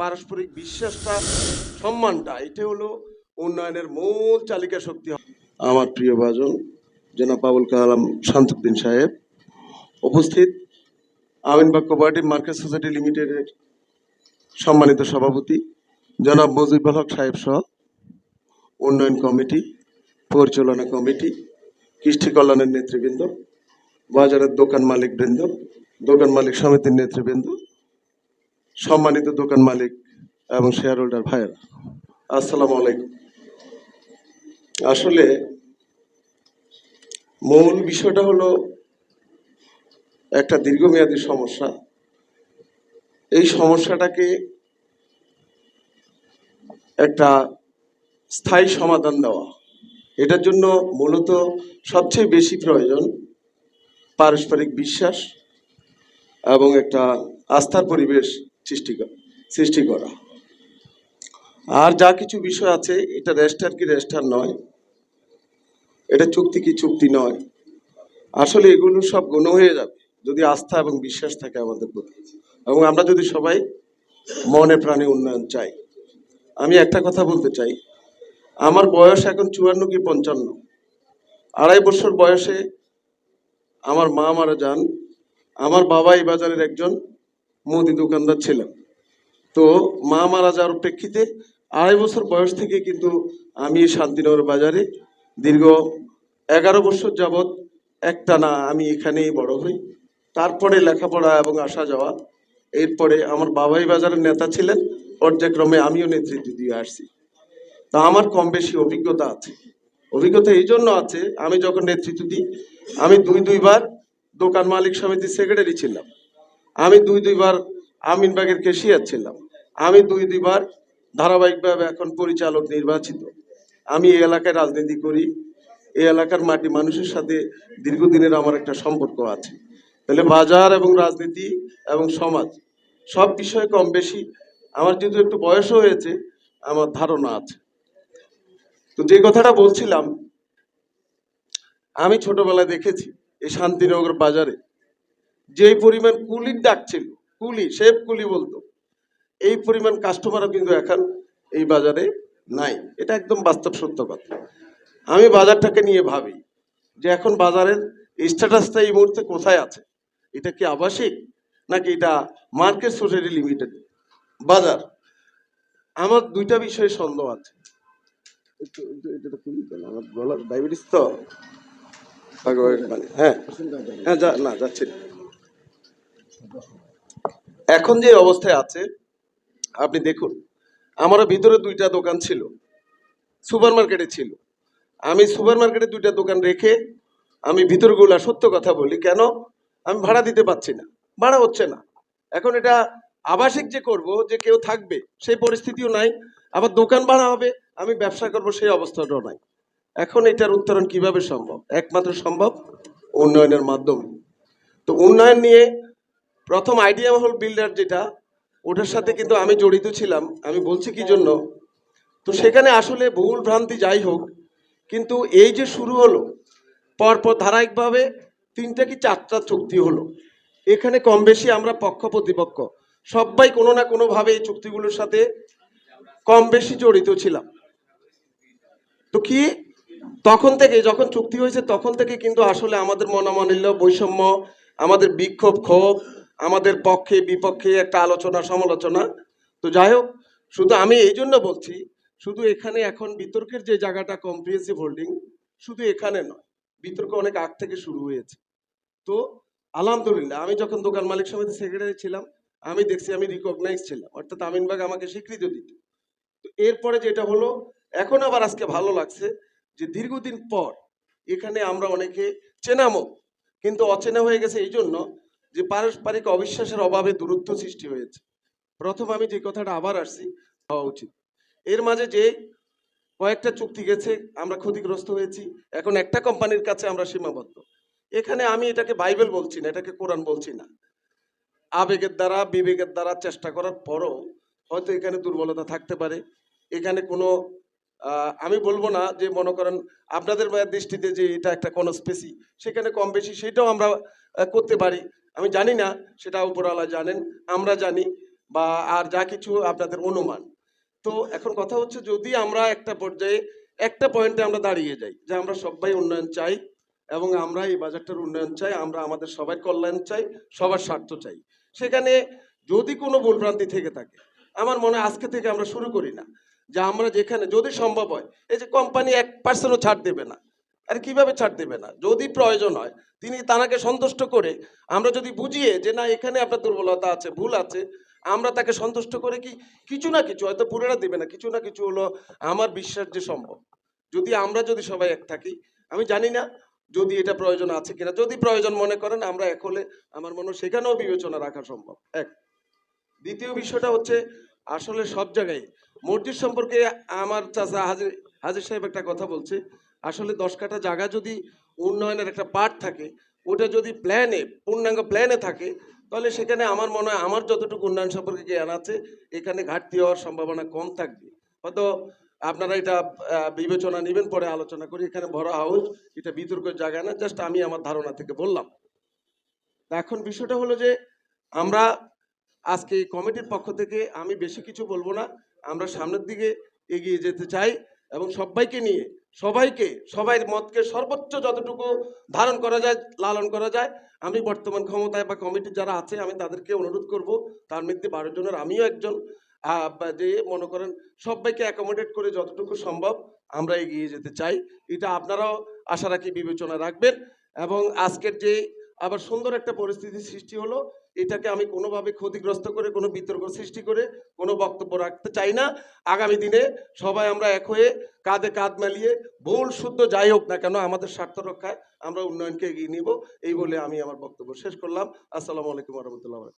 পারস্পরিক বিশ্বাসটা, সম্মানটা এটা হলো উন্নয়নের মূল চালিকা শক্তি। আমার প্রিয় ভাজন জনাব আবুল কালাম শান্তুদ্দিন সাহেব, উপস্থিত আমিনবাগ কোপারেটিভ মার্কেট সোসাইটি লিমিটেডের সম্মানিত সভাপতি, জনাব মজিবুল হক সাহেব সহ উন্নয়ন কমিটি, পরিচালনা কমিটি, কৃষ্টি কল্যাণের নেতৃবৃন্দ, বাজারের দোকান মালিক বৃন্দ দোকান মালিক সমিতির নেতৃবৃন্দ সম্মানিত দোকান মালিক এবং শেয়ার হোল্ডার ভাইয়েরা, আসসালামু আলাইকুম। আসলে মূল বিষয়টা হলো একটা দীর্ঘমেয়াদী সমস্যা। এই সমস্যাটাকে একটা স্থায়ী সমাধান দেওয়া। এটার জন্য মূলত সবচেয়ে বেশি প্রয়োজন পারস্পরিক বিশ্বাস এবং একটা আস্থার পরিবেশ সৃষ্টি সৃষ্টি করা। আর যা কিছু বিষয় আছে, এটা রেস্টার কি রেস্টার নয়। এটা চুক্তি কি চুক্তি নয়। আসলে এগুলো সব গণ হয়ে যাবে যদি আস্থা এবং বিশ্বাস থাকে আমাদের প্রতি। এবং আমরা যদি সবাই মনে প্রাণে উন্নয়ন চাই। আমি একটা কথা বলতে চাই। আমার বয়স এখন চুয়ান্ন কি পঞ্চান্ন। আড়াই বছর বয়সে আমার মা মারা যান। আমার বাবা এই বাজারের একজন মুদি দোকানদার ছিলেন। তো মা মারা যাওয়ার প্রেক্ষিতে আড়াই বছর বয়স থেকে কিন্তু আমি শান্তিনগর বাজারে দীর্ঘ এগারো বছর যাবৎ একটা না আমি এখানেই বড় হই। তারপরে লেখাপড়া এবং আসা যাওয়া, এরপরে আমার বাবাই বাজারের নেতা ছিলেন, পর্যায়ক্রমে আমিও নেতৃত্ব দিয়ে আসছি। তা আমার কম বেশি অভিজ্ঞতা আছে। অভিজ্ঞতা এই জন্য আছে, আমি যখন নেতৃত্ব দিই, আমি দুই দুইবার দোকান মালিক সমিতির সেক্রেটারি ছিলাম। আমি দুই দুইবার আমিনবাগের কেশিয়ার ছিলাম। আমি দুই দুইবার ধারাবাহিকভাবে এখন পরিচালক নির্বাচিত। আমি এই এলাকায় রাজনীতি করি। এই এলাকার মাটি মানুষের সাথে দীর্ঘদিনের আমার একটা সম্পর্ক আছে। তাহলে বাজার এবং রাজনীতি এবং সমাজ সব বিষয়ে কম বেশি আমার যেহেতু একটু বয়সও হয়েছে, আমার ধারণা আছে। তো যে কথাটা বলছিলাম, আমি ছোটবেলায় দেখেছি এই শান্তিনগর বাজারে যেই পরিমাণ কুলির ডাক ছিল কুলি শেফ কুলি বলতো এই পরিমাণ কাস্টমারও কিন্তু এখন এই বাজারে নাই। এটা একদম বাস্তব সত্য কথা। আমি বাজারটাকে নিয়ে ভাবি যে এখন বাজারের স্ট্যাটাসটা এই মুহূর্তে কোথায় আছে? এটা কি আবাসিক? নাকি এটা মার্কেট সোসাইটি লিমিটেড বাজার। আমার দুইটা বিষয়ে সন্দেহ আছে? আমার গলার ডায়াবেটিস তো? মানে হ্যাঁ। হ্যাঁ যা না যাচ্ছে। না। এখন যে অবস্থায় আছে, আপনি দেখুন, আমারও ভিতরে দুইটা দোকান ছিল সুপার মার্কেটে ছিল। আমি সুপার মার্কেটে দুইটা দোকান রেখে আমি ভিতরগুলা সত্য কথা বলি, কেন? আমি ভাড়া দিতে পারছি না, ভাড়া হচ্ছে না। এখন এটা আবাসিক যে করব, যে কেউ থাকবে, সেই পরিস্থিতিও নাই, আবার দোকান ভাড়া হবে, আমি ব্যবসা করব, সেই অবস্থাটাও নাই। এখন এটার উত্তরণ কীভাবে সম্ভব? একমাত্র সম্ভব উন্নয়নের মাধ্যমে। তো উন্নয়ন নিয়ে প্রথম আইডিয়া হল বিল্ডার যেটা, ওটার সাথে কিন্তু আমি জড়িত ছিলাম, আমি বলছি কি জন্য? তো সেখানে আসলে ভুল ভ্রান্তি যাই হোক, কিন্তু এই যে শুরু হলো, পরপর ধারাবাহিকভাবে তিনটা কি চারটা চুক্তি হলো। এখানে কম বেশি আমরা পক্ষ প্রতিপক্ষ, সবাই কোনো না কোনোভাবে এই চুক্তিগুলোর সাথে কম বেশি জড়িত ছিলাম। তো কি? তখন থেকে, যখন চুক্তি হয়েছে, তখন থেকে কিন্তু আসলে আমাদের মনোমালিন্য, বৈষম্য, আমাদের বিক্ষোভ, ক্ষোভ আমাদের পক্ষে, বিপক্ষে একটা আলোচনা, সমালোচনা। তো যাই হোক, শুধু আমি এই জন্য বলছি, শুধু এখানে এখন বিতর্কের যে জায়গাটা কম্প্রিহেন্সিভ হোল্ডিং শুধু এখানে নয়, বিতর্ক অনেক আগ থেকে শুরু হয়েছে। তো আলহামদুলিল্লাহ, আমি যখন দোকান মালিক সমিতি সেক্রেটারি ছিলাম, আমি দেখছি, আমি রিকগনাইজ ছিলাম। অর্থাৎ আমিনবাগ আমাকে স্বীকৃতি দিত। তো এরপরে যেটা হলো, এখন আবার আজকে ভালো লাগছে যে দীর্ঘদিন পর এখানে আমরা অনেকে চেনামো কিন্তু অচেনা হয়ে গেছে এই জন্য যে পারস্পরিক অবিশ্বাসের অভাবে দূরত্ব সৃষ্টি হয়েছে। প্রথম আমি যে কথাটা আবার আসছি, হওয়া উচিত। এর মাঝে যে কয়েকটা চুক্তি গেছে, আমরা ক্ষতিগ্রস্ত হয়েছি, এখন একটা কোম্পানির কাছে আমরা সীমাবদ্ধ। এখানে আমি এটাকে বাইবেল বলছি না, এটাকে কোরআন বলছি না। আবেগের দ্বারা, বিবেকের দ্বারা চেষ্টা করার পরও হয়তো এখানে দুর্বলতা থাকতে পারে। এখানে কোনো আমি বলব না যে মনে করেন আপনাদের দৃষ্টিতে যে এটা একটা কোনো স্পেসি সেখানে কম বেশি সেটাও আমরা করতে পারি। আমি জানি না, সেটা উপরওয়ালা জানেন, আমরা জানি, বা আর যা কিছু আপনাদের অনুমান। তো এখন কথা হচ্ছে, যদি আমরা একটা পর্যায়ে, একটা পয়েন্টে আমরা দাঁড়িয়ে যাই, যে আমরা সবাই উন্নয়ন চাই, এবং আমরা এই বাজারটার উন্নয়ন চাই, আমরা আমাদের সবার কল্যাণ চাই, সবার স্বার্থ চাই, সেখানে যদি কোনো ভুলভ্রান্তি থেকে থাকে, আমার মনে হয় আজকে থেকে আমরা শুরু করি না, যে আমরা যেখানে, যদি সম্ভব হয়, এই যে কোম্পানি এক পার্সেন্টও ছাড় দেবে না আর কীভাবে ছাড় দেবে না? যদি প্রয়োজন হয়, তিনি তানাকে সন্তুষ্ট করে, আমরা যদি বুঝিয়ে যে না, এখানে আপনার দুর্বলতা আছে, ভুল আছে, আমরা তাকে সন্তুষ্ট করে কি কিছু না কিছু, হয়তো পুরোটা দেবে না, কিছু না কিছু হলো আমার বিশ্বাস যে সম্ভব। যদি আমরা যদি সবাই এক থাকি, আমি জানি না যদি এটা প্রয়োজন আছে কিনা। যদি প্রয়োজন মনে করেন, আমরা এক হলে আমার মনে সেখানেও বিবেচনা রাখা সম্ভব। এক। দ্বিতীয় বিষয়টা হচ্ছে, আসলে সব জায়গায় মসজিদ সম্পর্কে আমার চাচা হাজির হাজির সাহেব একটা কথা বলছে আসলে দশ কাঠা জায়গা যদি উন্নয়নের একটা পার্ট থাকে, ওটা যদি প্ল্যানে পূর্ণাঙ্গ প্ল্যানে থাকে, তাহলে সেখানে আমার মনে হয় আমার যতটুকু উন্নয়ন সম্পর্কে জ্ঞান আছে, এখানে ঘাটতি হওয়ার সম্ভাবনা কম থাকবে। হয়তো আপনারা এটা বিবেচনা নেবেন, পরে আলোচনা করি। এখানে বড় হাউস, এটা বিতর্কের জায়গা না, জাস্ট আমি আমার ধারণা থেকে বললাম। এখন বিষয়টা হলো যে, আমরা আজকে কমিটির পক্ষ থেকে আমি বেশি কিছু বলব না। আমরা সামনের দিকে এগিয়ে যেতে চাই। এবং সবাইকে নিয়ে, সবাইকে, সবাই মতকে সর্বোচ্চ যতটুকু ধারণ করা যায়, লালন করা যায়, আমি বর্তমান ক্ষমতায় বা কমিটি যারা আছে, আমি তাদেরকে অনুরোধ করব, তার মধ্যে বারো জনের, আমিও একজন যে মনে করেন সবাইকে অ্যাকোমোডেট করে যতটুকু সম্ভব আমরা এগিয়ে যেতে চাই। এটা আপনারাও আশা রাখি বিবেচনা রাখবেন এবং আজকের যে আবার সুন্দর একটা পরিস্থিতি সৃষ্টি হলো। এটাকে আমি কোনোভাবে ক্ষতিগ্রস্ত করে, কোনো বিতর্ক সৃষ্টি করে, কোনো বক্তব্য রাখতে চাই না। আগামী দিনে সবাই আমরা এক হয়ে কাঁধে কাঁধ মিলিয়ে, ভুল, শুদ্ধ যাই হোক না কেন আমাদের স্বার্থ রক্ষায় আমরা উন্নয়নকে এগিয়ে নিব। এই বলে আমি আমার বক্তব্য শেষ করলাম। আসসালামু আলাইকুম রহমতুল্লাহ